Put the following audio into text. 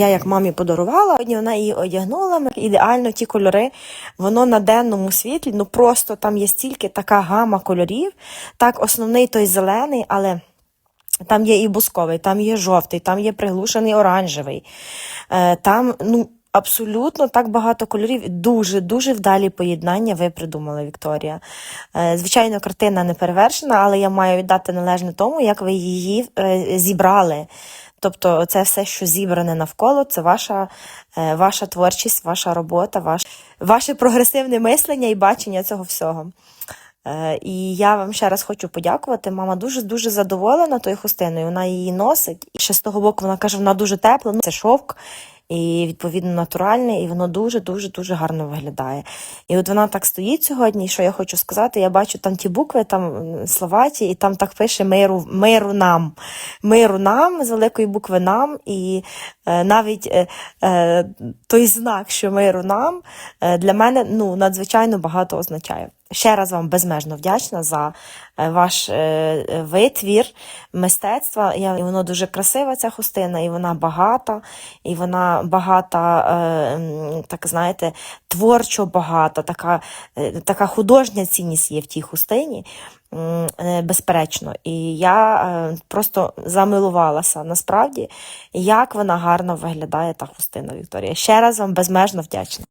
Я як мамі подарувала, сьогодні вона її одягнула. Ідеально ті кольори. Воно на денному світлі, ну просто там є стільки така гама кольорів. Так, основний той зелений, але. Там є і бусковий, там є жовтий, там є приглушений оранжевий. Е, Там ну, абсолютно так багато кольорів. Дуже дуже вдалі поєднання ви придумали, Вікторія. Е, Звичайно, картина не перевершена, але я маю віддати належне тому, як ви її е, зібрали. Тобто, це все, що зібране навколо, це ваша, е, ваша творчість, ваша робота, ваш, ваше прогресивне мислення і бачення цього всього. Е, І я вам ще раз хочу подякувати. Мама дуже дуже задоволена тою хустиною. Вона її носить. І ще з того боку вона каже, вона дуже тепла. Ну, це шовк. І відповідно натуральне, і воно дуже дуже дуже гарно виглядає. І от вона так стоїть сьогодні. Що я хочу сказати? Я бачу там ті букви, там м, словаті, і там так пише миру, миру нам, миру нам з великої букви нам. І е, навіть е, е, той знак, що миру нам, е, для мене ну надзвичайно багато означає. Ще раз вам безмежно вдячна за е, ваш е, витвір мистецтва. І воно дуже красива, ця хустина, і вона багата, і вона багата, е, так знаєте, творчо багата, така, така художня цінність є в тій хустині. Безперечно, і я просто замилувалася насправді, як вона гарно виглядає та хустина Вікторія. Ще раз вам безмежно вдячна.